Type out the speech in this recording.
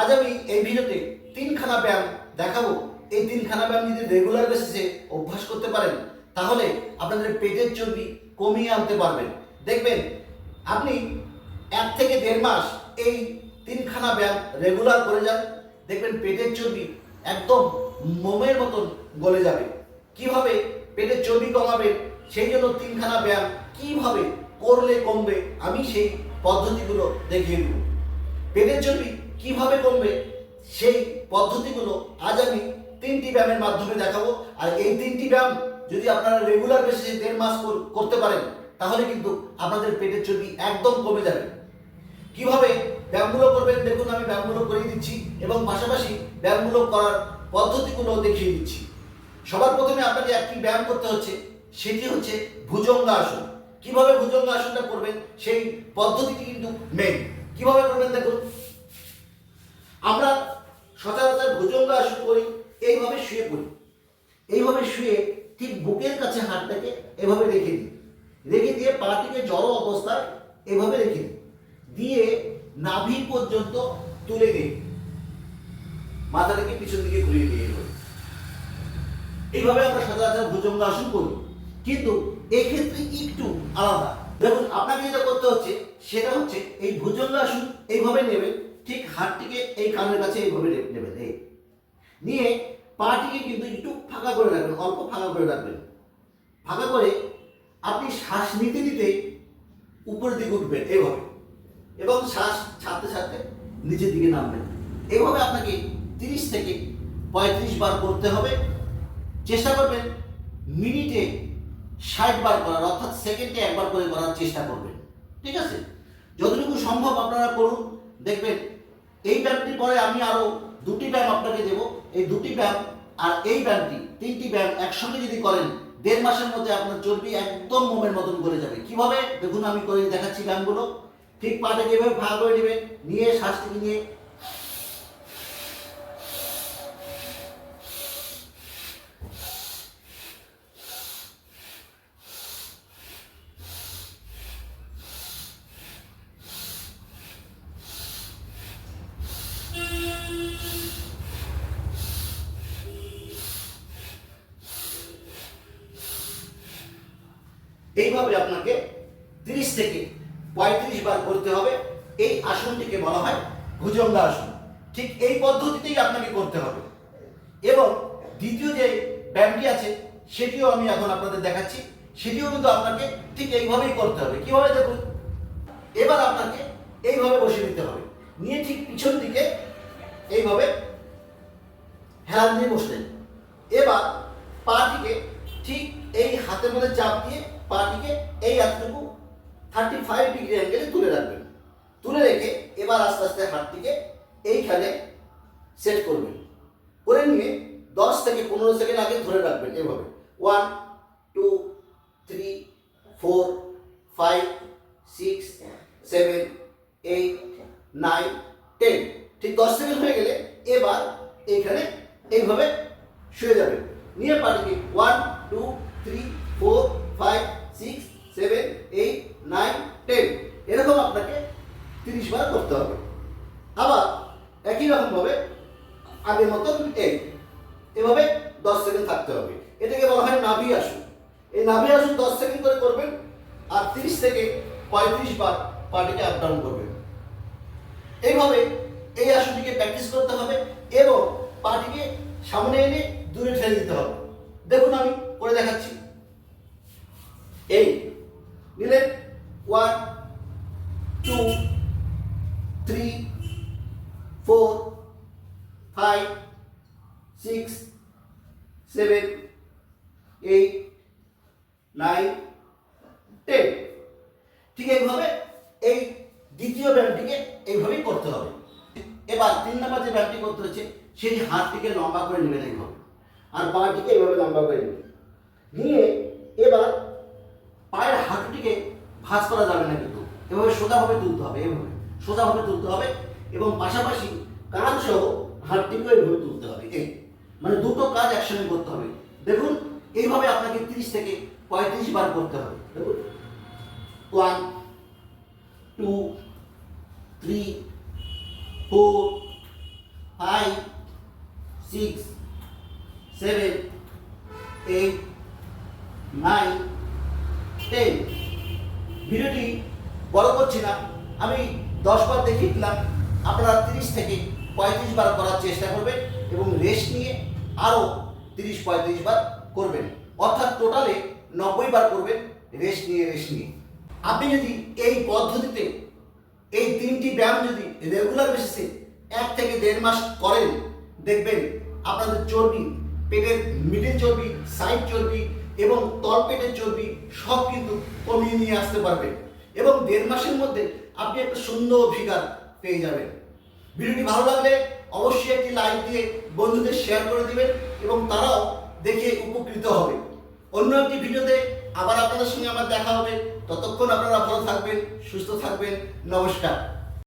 আজ আমি এই ভিডিওতে তিনখানা ব্যায়াম দেখাবো। এই তিনখানা ব্যায়াম যদি রেগুলার বেসিসে অভ্যাস করতে পারেন, তাহলে আপনাদের পেটের চর্বি কমিয়ে আনতে পারবেন। দেখবেন, আপনি এক থেকে দেড় মাস এই তিনখানা ব্যায়াম রেগুলার করে যান। দেখবেন পেটের চর্বি একদম মোমের মতন গলে যাবে। কীভাবে পেটের চর্বি কমাবে, সেই জন্য তিনখানা ব্যায়াম কীভাবে করলে কমবে, আমি সেই পদ্ধতিগুলো দেখিয়ে দেব। পেটের চর্বি কীভাবে কমবে? সেই পদ্ধতিগুলো আজ আমি তিনটি ব্যায়ামের মাধ্যমে দেখাবো। আর এই তিনটি ব্যায়াম যদি আপনারা রেগুলার বেসিসে দেড় মাস কর- করতে পারেন, তাহলে কিন্তু আপনাদের পেটের চর্বি একদম কমে যাবে। কীভাবে ব্যায়ামগুলো করবেন? দেখুন, আমি ব্যায়ামগুলো করিয়ে দিচ্ছি এবং পাশাপাশি ব্যায়ামগুলো করার পদ্ধতিগুলো দেখিয়ে দিচ্ছি। সবার প্রথমে আপনাকে একটি ব্যায়াম করতে হচ্ছে, সেটি হচ্ছে ভুজঙ্গাসন। কীভাবে ভুজঙ্গাসনটা করবেন? সেই পদ্ধতিটি কিন্তু মেন কীভাবে করবেন? দেখুন আমরা সচরাচর ভুজঙ্গাসন করি, এইভাবে শুয়ে পড়ি। এইভাবে শুয়ে ঠিক বুকের কাছে হাতটাকে এভাবে রেখে দিই। রেখে দিয়ে পাটিকে জড়ো অবস্থায় এভাবে রেখে দিই। দিয়ে নাভি পর্যন্ত তুলে দিই। মাথাটাকে পিছন দিকে ঘুরিয়ে দিয়ে এভাবে। এইভাবে আমরা সচরাচর ভুজঙ্গাসন করি। কিন্তু এক্ষেত্রে একটু আলাদা। দেখুন, আপনাকে যেটা করতে হচ্ছে, সেটা হচ্ছে এই ভুজঙ্গাসন এইভাবে নেবেন। ঠিক হাতটিকে এই কানের কাছে এইভাবে নেবেন এই। নিয়ে পাটিকে কিন্তু একটু ফাঁকা করে রাখবেন, অল্প ফাঁকা করে রাখবেন। ফাঁকা করে আপনি শ্বাস নিতে নিতে উপরের দিকে উঠবেন এইভাবে এবং শ্বাস ছাড়তে ছাড়তে নিচের দিকে নামবেন। এভাবে আপনাকে তিরিশ থেকে পঁয়ত্রিশ বার করতে হবে। চেষ্টা করবেন মিনিটে ষাট বার করার অর্থাৎ সেকেন্ডে একবার করে করার চেষ্টা করবেন। ঠিক আছে? যতটুকু সম্ভব আপনারা করুন, দেখবেন এই ব্যায়ামটি পরে আমি আরও দুটি ব্যায়াম আপনাকে দেব। এই দুটি ব্যায়াম আর এই ব্যায়ামটি তিনটি ব্যায়াম একসঙ্গে যদি করেন, দেড় মাসের মধ্যে আপনার চর্বি একদম মোমের মতন করে যাবে। কীভাবে? দেখুন, আমি করে দেখাচ্ছি ব্যায়ামগুলো ঠিক পাটাকে এভাবে ভাগ হয়ে নেবেন নিয়ে শ্বাসটিকে নিয়ে এইভাবে আপনাকে তিরিশ থেকে পঁয়ত্রিশ বার করতে হবে। এই আসনটিকে বলা হয় ভুজঙ্গা আসন। ঠিক এই পদ্ধতিতেই আপনাকে করতে হবে। এবং দ্বিতীয় যে ব্যায়ামটি আছে, সেটিও আমি এখন আপনাদের দেখাচ্ছি। সেটিও কিন্তু আপনাকে ঠিক এইভাবেই করতে হবে। কীভাবে দেখুন? এবার আপনাকে এইভাবে বসে নিতে হবে। নিয়ে ঠিক পিছন দিকে এইভাবে হেলান দিয়ে বসলেন। এবার পাটিকে ঠিক এই হাতের মধ্যে চাপ দিয়ে পাটিকে এই এতটুকু থার্টি ফাইভ ডিগ্রি অ্যাঙ্গেলে তুলে রাখবেন। তুলে রেখে এবার আস্তে আস্তে হাতটিকে এইখানে সেট করবেন। করে নিয়ে দশ থেকে পনেরো সেকেন্ড আগে ধরে রাখবেন এভাবে। One two three four five six seven eight nine ten ঠিক দশ সেকেন্ড হয়ে গেলে এবার এইখানে এইভাবে শুয়ে যাবে নিয়ে পাটিকে one two three four five six seven eight nine ten এরকম আপনাকে তিরিশ বার করতে হবে। আবার একই রকমভাবে আগের মতন এই এভাবে দশ সেকেন্ড থাকতে হবে। এটাকে বলা হয় নাভি আসন। এই নাভি আসন দশ সেকেন্ড করে করবেন আর তিরিশ থেকে পঁয়ত্রিশ বার পাটিকে আপ ডাউন করবেন। এইভাবে এই আসনটিকে প্র্যাকটিস করতে হবে এবং পাটিকে সামনে এনে দূরে ঠেলে দিতে হবে। দেখুন আমি করে দেখাচ্ছি এই নিলেন one two three four five six seven eight nine ten ঠিক এইভাবে এই দ্বিতীয় ব্যায়ামটিকে এইভাবেই করতে হবে। এবার তিন নম্বর যে ব্যায়ামটি করতে হচ্ছে, সেই হাতটিকে লম্বা করে নেবেন এইভাবে আর বাঁটিকে এইভাবে লম্বা করে নেবেন নিয়ে এবার পায়ের হাঁটুটিকে ভাঁজ করা যাবে না কিন্তু। এভাবে সোজাভাবে তুলতে হবে, এভাবে। সোজাভাবে তুলতে হবে এবং পাশাপাশি কাঁধ সহ হাতটিকেও এইভাবে তুলতে হবে। এই মানে দুটো কাজ একসঙ্গে করতে হবে। দেখুন, এইভাবে আপনাকে তিরিশ থেকে পঁয়ত্রিশ বার করতে হবে। দেখুন one two three four five six seven eight nine ten ভিডিওটি বড় করছি না, আমি দশ বার দেখিয়ে দিলাম, আপনারা তিরিশ থেকে পঁয়ত্রিশ বার করার চেষ্টা করবেন। এবং রেস্ট নিয়ে আরও তিরিশ, পঁয়ত্রিশ বার করবেন। অর্থাৎ টোটালে নব্বই বার করবেন রেস্ট নিয়ে রেস্ট নিয়ে। আপনি যদি এই পদ্ধতিতে এই তিনটি ব্যায়াম যদি রেগুলার বেসিসে এক থেকে দেড় মাস করেন, দেখবেন আপনাদের চর্বি, পেটের মিডিল চর্বি সাইড চর্বি এবং তলপেটের চর্বি সব কিন্তু কমিয়ে নিয়ে আসতে পারবেন এবং দেড় মাসের মধ্যে আপনি একটা সুন্দর ফিগার পেয়ে যাবেন। ভিডিওটি ভালো লাগলে অবশ্যই একটি লাইক দিয়ে বন্ধুদের শেয়ার করে দিবেন এবং তারাও দেখে উপকৃত হবে। অন্য একটি ভিডিওতে আবার আপনাদের সঙ্গে আমার দেখা হবে। ততক্ষণ আপনারা ভালো থাকবেন, সুস্থ থাকবেন। নমস্কার।